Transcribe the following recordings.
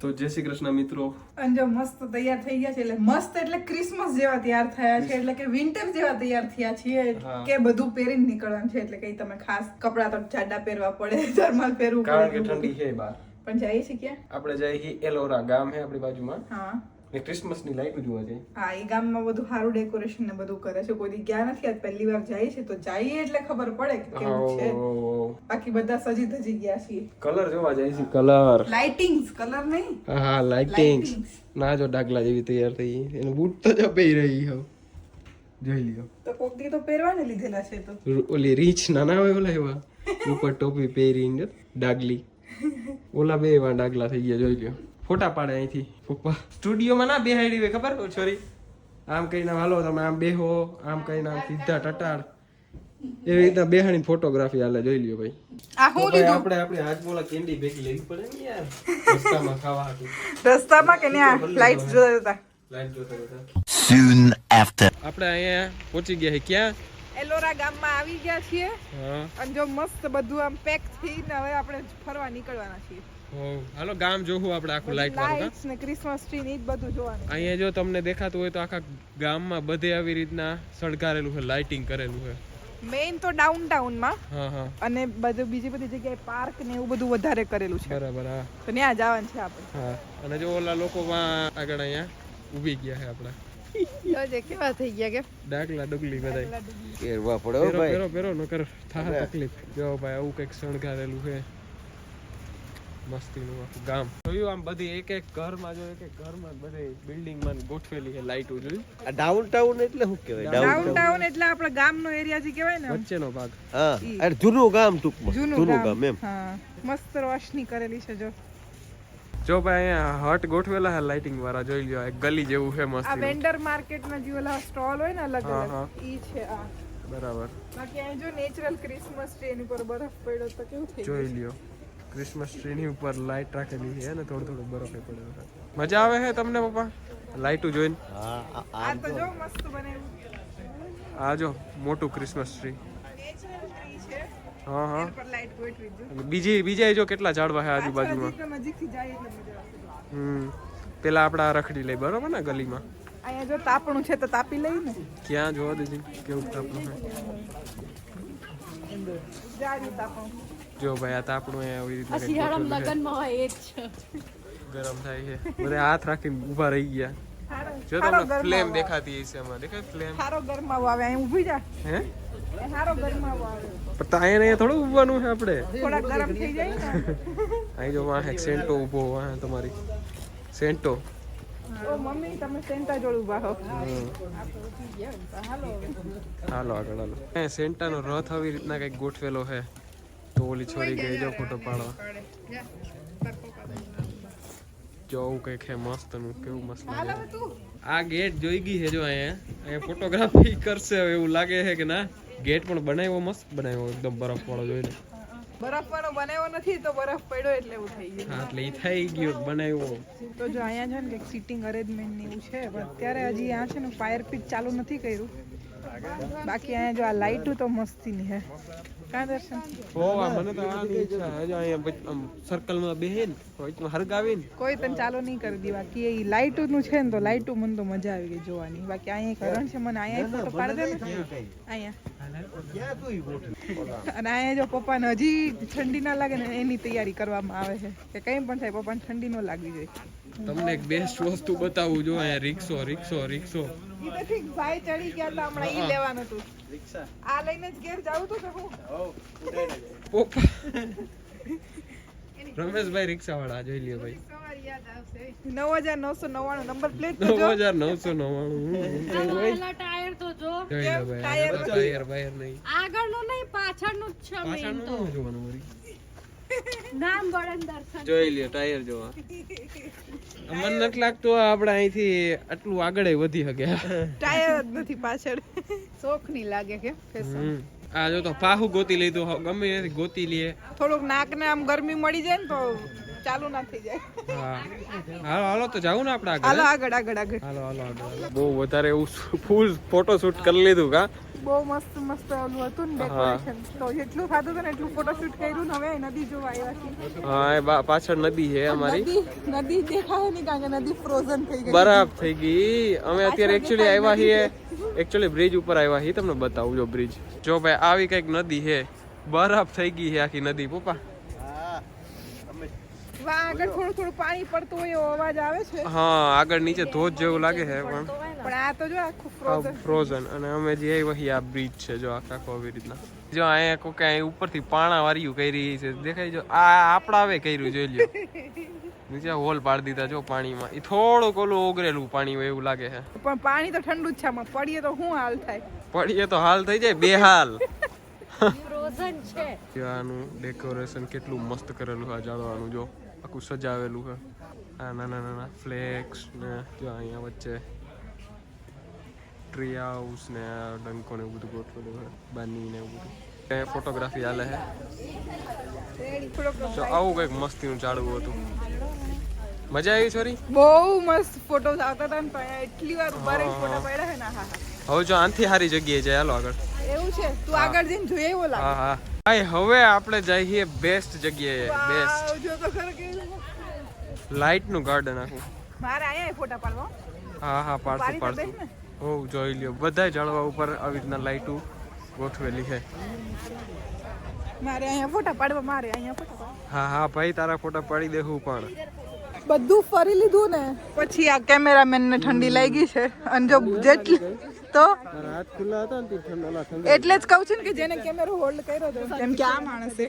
તો જય શ્રી કૃષ્ણ મિત્રો. અને જો મસ્ત તૈયાર થઈ ગયા છે. એટલે મસ્ત એટલે ક્રિસમસ જેવા તૈયાર થયા છે. એટલે કે વિન્ટર જેવા તૈયાર થયા છીએ. કે બધું પહેરીને નીકળવાનું છે. એટલે કઈ તમે ખાસ કપડાં તો જાડા પહેરવા પડે થર્મલ પહેરવું કારણ કે ઠંડી છે બહાર. પણ જઈએ છીએ ક્યાં? આપણે જઈએ છીએ એલોરા ગામ છે આપણી બાજુમાં. હા. ને ક્રિસમસની લાઈટ જોવા જાય. હા એ ગામમાં બધું સારું ડેકોરેશન ને બધું કરે છે. કોઈ દી ગયા નથી આજ પહેલી વાર જાય છે તો જઈએ એટલે ખબર પડે કે કેવું છે. બાકી બધા સજી ધજી ગયા છે કલર જોવા જાય છે. કલર લાઇટિંગ્સ કલર નહીં? હા હા લાઇટિંગ ના જો ડાગલા જેવી તૈયાર થઈ. એનું બૂટ તો જો પહેરી રહી હો જોઈ લ્યો. તો કોક દી તો પહેરવાને લીધેલા છે તો. ઓલી રીચ નાના હોય ઓલા એવા. ઉપર ટોપી પહેરીને ડાગલી. ઓલા બે એવા ડાગલા થઈ ગયા જોઈ લ્યો. ફોટા પાડે અહીંથી. પપ્પા સ્ટુડિયોમાં ના બેહાડી હોય ખબર? છોરી આમ કહીને હાલો તમે આમ બેહો આમ કહીને આમ સીધા ટટાર એવી રીતના બેહાણી ફોટોગ્રાફી હાલે જોઈ લ્યો ભાઈ. આ તો હું ભાઈ લીધું? આપણે આપણે હાજમોલા કેન્ડી ભેગી લેવી પડે ને યાર? રસ્તામાં ખાવા હાટુ. રસ્તામાં કે ત્યાં લાઇટ્સ જોતા હતા લાઈટ જોતા જોતા. Soon after. આપણે અહીંયા પહોંચી ગયા છે ક્યાં? એલોરા ગામમાં આવી ગયા છીએ. અને જો મસ્ત બધું આમ પેક થઈને હવે આપણે ફરવા નીકળવાના છીએ. હાલો ગામ જોવું આપણે આખું લાઈટ વાળું ને ક્રિસમસ ટ્રી ને બધું જોવાનું. અહીંયા જો તમને દેખાતું હોય તો આખા ગામમાં બધે આવી રીતના સળગારેલું છે લાઇટિંગ કરેલું છે. મેઇન તો ડાઉન હા અને બધું બીજી બધી જગ્યાએ પાર્ક ને એવું બધું વધારે કરેલું છે. બરાબર હા. તો ત્યાં જવાનું છે આપણે. હા અને જો ઓલા લોકો માં આગળ અહીંયા ઊભી ગયા છે આપણા. કેવા થઈ ગયા કે? ડાકલા ડુગલી બધા કેરવા પડે પેરો પેરો ન કર થા તકલીફ. જો ભાઈ આવું કંઈક સણગારેલું છે. મસ્તીનું આખું ગામ. જોયું આમ બધી એક એક ઘરમાં જો એક એક ઘરમાં બધે બિલ્ડિંગમાં ગોઠવેલી છે લાઈટો જોયું? આ ડાઉનટાઉન એટલે શું કહેવાય? ડાઉન ટાઉન એટલે આપણા ગામનો એરિયા જે કહેવાય ને. વચ્ચેનો ભાગ. હા અરે જૂનું ગામ ટૂંકમાં જૂનું ગામ. એમ. હા મસ્ત રોશની કરેલી છે જો. જો ભાઈ અહીંયા હટ ગોઠવેલા છે લાઇટિંગ વાળા જોઈ લ્યો એક ગલી જેવું છે આ મસ્ત વેન્ડર માર્કેટમાં જે ઓલા સ્ટોલ હોય ને અલગ હા, હા. અલગ ઈ છે આ. બરાબર. બાકી અહીં જો નેચરલ ક્રિસમસ ટ્રી એની પર બરફ પડ્યો તો કેવું થઈ જોઈ લ્યો. ક્રિસમસ ટ્રીની ઉપર લાઈટ રાખેલી છે ને થોડું થોડું બરફ પડે મજા આવે છે તમને પપ્પા? લાઇટું જોઈને. આ- આ આ તો જો મસ્ત બનાવ્યું. આ જો મોટું ક્રિસમસ ટ્રી નેચરલ ટ્રી હા હા. અને બીજી બીજા જો કેટલા ઝાડવા છે આજુબાજુમાં? હમ. પેલા આપડા રખડી લઈ બરોબર ને ગલીમાં? અહીંયા જો તાપણું છે તો તાપી લઈ ને. ક્યાં જોવા દેજે કેવું તાપણું છે? તાપણું જો ભાઈ આ તાપણું આવી રીતના કંઈક ગોઠવેલું છે. ગરમ થાય છે. બધા હાથ રાખીને ઊભા રહી ગયા. જો તમને ફ્લેમ દેખાતી હશે એમાં દેખાય ફ્લેમ સારો ગરમાવો આવે. અહીં ઊભી જા. હે? સારો ગરમાવો આવે. પણ તો ને થોડું ઊભવાનું છે આપણે. થોડા ગરમ થઈ જાય ને. અહીં જો વાહ સેન્ટો ઊભો વાહ તમારી. સેન્ટો. મમ્મી તમે સેન્ટા જોડ ઊભા હો. હાલો આગળ હાલો. એ સેન્ટાનો રથ આવી રીતના કંઈક ગોઠવેલો છે. તો ઓલી છોડી ગઈ જો ફોટો પાડવા જો કંઈક છે મસ્તનું કેવું મસ્ત આ ગેટ જોઈ ગઈ છે જો અહીંયા. અહીંયા ફોટોગ્રાફી કરશે હવે એવું લાગે છે કે ના. ગેટ પણ બનાવ્યો મસ્ત બનાવ્યો એકદમ બરફ વાળો જોઈને. બરફ વાળો બનાવ્યો નથી તો બરફ પડ્યો એટલે એવું થઈ ગયું. હા એટલે એ થઈ ગયો બનાવ્યો. તો જો અહીંયા છે ને કંઈક સિટિંગ અરેન્જમેન્ટ ને એવું છે પણ અત્યારે હજી આ છે ને ફાયર પીટ ચાલુ નથી કર્યું. બાકી અહીંયા જો આ લાઇટો તો મસ્તીની છે કાં દર્શન ઓ મને તો આની ઈચ્છા છે. અહીંયા વચ- આમ બેહે ને વચમાં હરગાવીને. કોઈ તને ચાલુ નહીં કરી દી બાકી એ લાઇટો નું છે ને તો લાઇટો મને તો મજા આવી ગઈ જોવાની. બાકી અહીંયા એક છે મને અહીંયા ફોટો પાડી દે ને. અહીંયા. અને અહીંયા જો પપ્પાને હજી ઠંડી ના લાગે ને એની તૈયારી કરવામાં આવે છે. કે કંઈ પણ થાય પપ્પાને ઠંડી ન લાગવી જોઈએ. તમને એક બેસ્ટ વસ્તુ બતાવું જો અહીંયા રિક્ષો રિક્ષો રિક્ષો. ભાઈ ચડી ગયા હતા હમણાં એ લેવાનું હતું આ લઈને જ ઘેર જાવું તો કે હું? પોપા રમેશભાઈ રિક્ષા વાળા જોઈ લ્યો ભાઈ. નવ હજાર નવસો નવ્વાણું નંબર પ્લેટ નવ હજાર નવસો નવ્વાણું ટાયર તો જો. જોઈ લો ભાઈ ટાયર ટાયર નહીં. આગળનું નહીં પાછળનું જ છે મેઇન તો. જોવાનું વળી. નામ બળન દર્શન. જોઈ લ્યો ટાયર જોવા. મને નથી લાગતું આ આપણે અહીંથી આટલું આગળ વધી શકે. ટાયર જ નથી પાછળ. શોખ નહીં લાગે કે. આ જો તો પાહુ ગોતી લીધું હો, ગમે ત્યાંથી ગોતી લે. થોડુંક નાક ને આમ ગરમી મળી જાય ને તો ચાલુ ના થઈ જાય. હા. હાલો હાલો તો જાવું ને આપણે હાલો આગળ આગળ આગળ આગળ. હાલો હાલો આગળ. બહુ વધારે એવું ફૂલ ફોટો શૂટ કરી લીધું કા? બહુ મસ્ત મસ્ત ઓલું હતું ને ડેકોરેશન તો જેટલું થતું હતું ને એટલું ફોટોશૂટ કર્યું ને હવે નદી જોવા આવ્યા છે હા એ પાછળ નદી છે અમારી. નદી નદી દેખાય નહીં કારણ કે નદી ફ્રોઝન થઈ ગઈ. બરાબર થઈ ગઈ. અમે અત્યારે એકચ્યુઅલી આવ્યા છીએ. એકચ્યુઅલી બ્રિજ ઉપર આવ્યા છીએ. તમને બતાવું જો બ્રિજ જો ભાઈ આવી કંઈક નદી છે. બરફ થઈ ગઈ છે આખી નદી પપ્પા. વાહ આગળ થોડું થોડું પાણી પડતું હોય એવો અવાજ આવે છે. હા આગળ નીચે ધોધ જેવું લાગે છે પણ પણ આ તો જો આખું ફ્રોઝન ફ્રોઝન અને અમે જે આવ્યા આ બ્રિજ છે જો આખા આખો આવી રીતના જો અહીંયા કોકે અહીં ઉપરથી પાણા વાર્યું કરી છે. દેખાય જો આ આપણા હવે કર્યું જોઈ લ્યો. નીચે હોલ પાડી દીધા જો પાણીમાં. એ થોડુંક ઓલું ઓગરેલું પાણી હોય એવું લાગે છે. પણ પાણી તો ઠંડુ જ છે આમાં. પડીએ તો શું હાલ થાય? પડીએ તો હાલ થઈ જાય બે હાલ. ફ્રોઝન છે. જો ડેકોરેશન કેટલું મસ્ત કરેલું છે જાણવાનું જાળવાનું જો. આખું સજાવેલું છે. આ નાના નાના ફ્લેક્સ ને જો અહીંયા વચ્ચે ટ્રી હાઉસ ને ડંકો ને એવું બધું ગોઠવેલું છે બાની ને એવું બધું. ફોટોગ્રાફી હાલે છે આવું કંઈક મસ્તીનું ચાળવું હતું. મજા આવી છોરી? બહુ મસ્ત ફોટો આવતા હતા ને એટલી વાર ઊભા રહીને ફોટો પડ્યા છે ને હા હવે જો આનથી સારી જગ્યાએ જાય હાલો આગળ. એવું છે? તું આગળ જઈને જોઈએ એવો લાગે. હા હા. ભાઈ હવે આપણે જઈએ બેસ્ટ જગ્યાએ બેસ્ટ જો તો ખરો લાઈટ લાઇટનું ગાર્ડન આખું. મારે આયા ફોટા પાડવા. હા હા પાડશું પાડી દે પાડતું જોઈ લ્યો. બધા જાળવા ઉપર આવી રીતના લાઇટો ગોઠવેલી છે. મારે અહીંયા ફોટા પાડવા મારે અહીંયા ફોટા હા હા ભાઈ તારા ફોટા પાડી દેવું પણ. બધું ફરી લીધું ને. પછી આ કેમેરામેન ને ઠંડી લાગી છે. અને જો જેટલી તો? હાથ ખુલ્લા હતા ને એટલે જ કહું છું ને કે જેને કેમેરો હોલ્ડ કર્યો હતો કેમ કે આ માણસે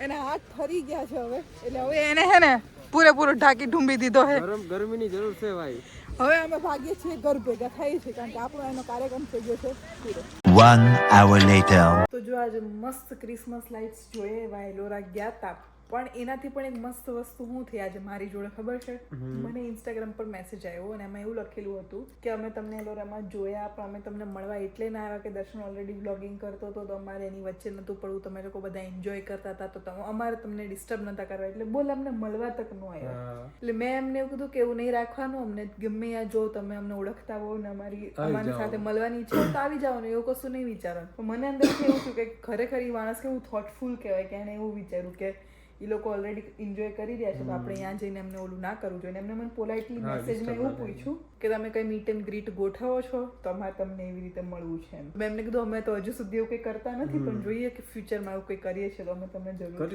એના હાથ ફરી ગયા છે હવે. એટલે હવે એને હે ને પૂરેપૂરો ઢાંકી ઢૂંબી દીધો છે. ગરમ ગરમીની જરૂર છે ભાઈ. હવે અમે ભાગીએ છીએ ઘર ભેગા. થાય છે કારણ કે આપણો એનો કાર્યક્રમ થઈ ગયો છે. પૂરો One hour later. તો જો આજે મસ્ત ક્રિસમસ લાઇટ્સ જોઈએ એવા એલોરા ગયા તા. પણ એનાથી પણ એક મસ્ત વસ્તુ હું થઈ આજે મારી જોડે ખબર છે? મને ઇન્સ્ટાગ્રામ પર મેસેજ આવ્યો અને એમાં એવું લખેલું હતું કે અમે તમને એલોરામાં જોયા પણ અમે તમને મળવા એટલે ના આવ્યા કે દર્શન ઓલરેડી બ્લોગિંગ કરતો હતો તો અમારે એની વચ્ચે નહોતું પડવું તમે લોકો બધા એન્જોય કરતા હતા તો તમે અમારે તમને ડિસ્ટર્બ નતા કરવા એટલે બોલ અમને મળવા તક ન આવ્યા. એટલે મેં એમને એવું કીધું કે એવું નહીં રાખવાનું અમને ગમે આ જો તમે અમને ઓળખતા હો ને અમારી અમારી સાથે મળવાની ઈચ્છા તો આવી જાઓ ને એવું કશું નહીં વિચારો મને અંદરથી એવું થયું કે ખરેખર એ માણસ કેવું થોટફુલ કહેવાય કે એને એવું વિચાર્યું કે એ લોકો ઓલરેડી એન્જોય કરી રહ્યા છે તો આપણે ત્યાં જઈને એમને ઓલું ના કરવું જોઈએ. એમને મને પોલાઇટલી મેસેજમાં એવું પૂછ્યું કે તમે કઈ મીટ એન્ડ ગ્રીટ ગોઠવો છો? તો અમારે તમને એવી રીતે મળવું છે એમ. મેં એમને કીધું અમે તો હજુ સુધી એવું કંઈ કરતા નથી પણ જોઈએ કે ફ્યુચરમાં એવું કંઈ કરીએ છીએ તો અમે તમને જરૂર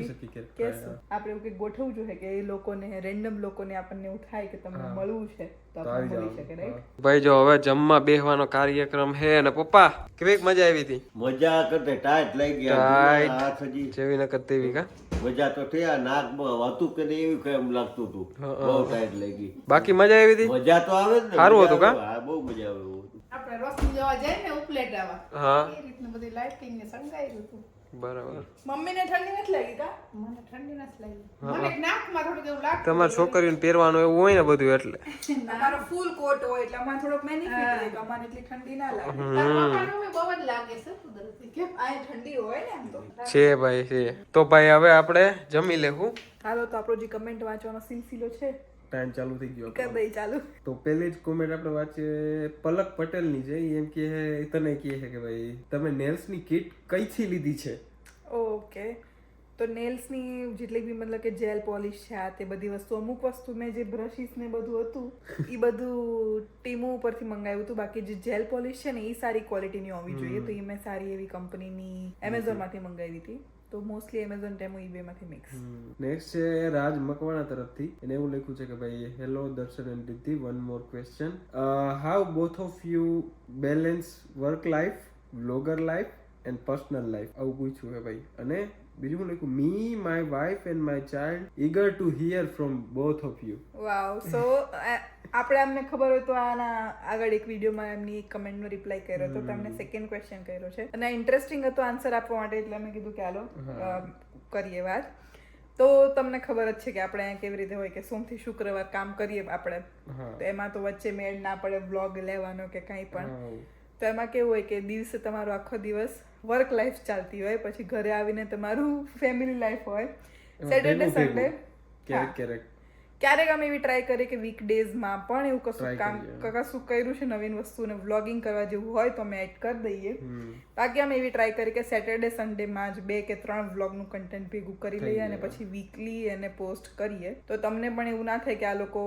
કહેશું. આપણે એવું કંઈ ગોઠવવું જોઈએ કે એ લોકોને રેન્ડમ લોકોને આપણને એવું થાય કે તમને મળવું છે. ભાઈ જો હવે જમવા બેહવાનો કાર્યક્રમ હે અને પપ્પા કેવી મજા આવી હતી? મજા કરતે ટાઈટ લઈ ગયા હાથ હજી. જેવી ન કરતી એવી કા? મજા તો થયા નાકમાં હતું કે નહીં એવું કેમ લાગતું હતું. બહુ ટાઈટ લઈ ગઈ. બાકી મજા આવી હતી? મજા તો આવે ને સારું હતું કા? બહુ મજા આવે આપણે રોશની જવા જાય ને ઉપલેટ આવા હા. એ રીતનું બધી લાઇટિંગ ને સંગાઈ હતું બરાબર. મમ્મીને ઠંડી નથી લાગી કા? મને ઠંડી નથી લાગી. મને નાકમાં થોડુંક એવું લાગતું તમારી છોકરીઓને પહેરવાનું એવું હોય ને બધું એટલે. અમારો ફૂલ કોટ હોય એટલે અમારે થોડોક બેનિફિટ હોય અમારે એટલી ઠંડી ના લાગે. બહુ જ લાગે છે કુદરતી. આ ઠંડી હોય ને એમ તો. છે ભાઈ છે. તો ભાઈ હવે આપણે જમી લેવું હાલો તો આપણો જે કમેન્ટ વાંચવાનો સિલસિલો છે ટાઈમ ચાલુ થઈ ગયો કે દઈ ચાલુ. તો પહેલી જ કોમેન્ટ આપણે વાંચીએ. પલક પટેલની છે એમ કહે તને કહે છે કે ભાઈ તમે નેલ્સની કીટ કઈથી લીધી છે? ઓકે. તો નેલ્સની જેટલી બી મતલબ કે જેલ પોલિશ છે આ તે બધી વસ્તુ અમુક વસ્તુ મેં જે બ્રશિસ ને બધું હતું એ બધું ટીમો ઉપરથી મંગાવ્યું હતું. બાકી જે જેલ પોલિશ છે ને એ સારી ક્વોલિટીની હોવી જોઈએ. તો એ મેં સારી એવી કંપનીની એમેઝોનમાંથી મંગાવી હતી. તો મોસ્ટલી એમેઝોન ડેમો ઈ બેમાંથી મિક્સ નેક્સ્ટ છે રાજ મકવાણા તરફથી. એને એવું લખ્યું છે કે ભાઈ hello Darshan and Riddhi one more question how both of you balance work life blogger life and personal life આવું પૂછ્યું છે ભાઈ. અને બીજું હું લખ્યું me my wife and my child eager to hear from both of you wow so આપણે અમને ખબર હોય તો આના આગળ એક વિડીયોમાં એમની એક કમેન્ટનો રિપ્લાય કર્યો હતો તમને સેકન્ડ ક્વેશ્ચન કર્યો છે. અને ઇન્ટરેસ્ટિંગ હતો આન્સર આપવા માટે એટલે અમે કીધું કે હાલો કરીએ વાત. તો તમને ખબર જ છે કે આપણે કેવી રીતે હોય કે સોમથી શુક્રવાર કામ કરીએ આપણે. તો એમાં તો વચ્ચે મેળ ના પડે બ્લોગ લેવાનો કે કંઈ પણ. તો એમાં કેવું હોય કે દિવસે તમારો આખો દિવસ વર્ક લાઈફ ચાલતી હોય પછી ઘરે આવીને તમારું ફેમિલી લાઈફ હોય. સેટરડે સન્ડે ક્યારેક ક્યારેક. ક્યારેક અમે એવી ટ્રાય કરીએ કે વીક ડેઝમાં પણ એવું કશું કામ કશું કર્યું છે નવીન વસ્તુ ને વ્લોગિંગ કરવા જેવું હોય તો અમે એડ કરી દઈએ. બાકી અમે એવી ટ્રાય કરી કે સેટરડે સન્ડેમાં જ બે કે ત્રણ વ્લોગનું કન્ટેન્ટ ભેગું કરી લઈએ અને પછી વીકલી એને પોસ્ટ કરીએ. તો તમને પણ એવું ના થાય કે આ લોકો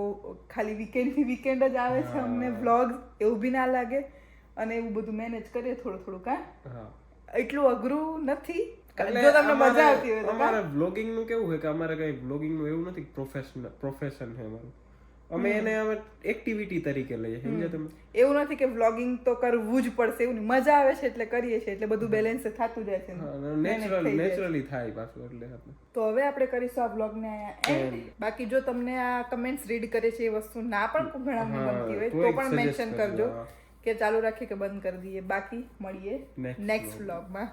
ખાલી વીકેન્ડથી વીકેન્ડ જ આવે છે અમને વ્લોગ એવું બી ના લાગે. અને એવું બધું મેનેજ કરીએ થોડું થોડું કાં હા. એટલું અઘરું નથી. જો તમને મજા આવતી હોય અમારે vlogging નું કેવું છે કે અમારે કઈ vlogging નું એવું નથી પ્રોફેશનલ પ્રોફેશન છે અમારું. અમે એને અમે એક્ટિવિટી તરીકે લઈએ સમજ્યા તમે? એવું નથી કે વ્લોગિંગ તો કરવું જ પડશે એવું મજા આવે છે એટલે કરીએ છીએ એટલે બધું બેલેન્સ થતું જાય છે. નેચરલ નેચરલી થાય પાછું એટલે તો હવે આપણે કરીશું આ વ્લોગ ને બાકી જો તમને આ કમેન્ટ્સ રીડ કરે છે એ વસ્તુ ના પણ ઘણા ગમતી હોય તો પણ મેન્શન કરજો. કે ચાલુ રાખીએ કે બંધ કરી દઈએ. બાકી મળીએ નેક્સ્ટ વ્લોગમાં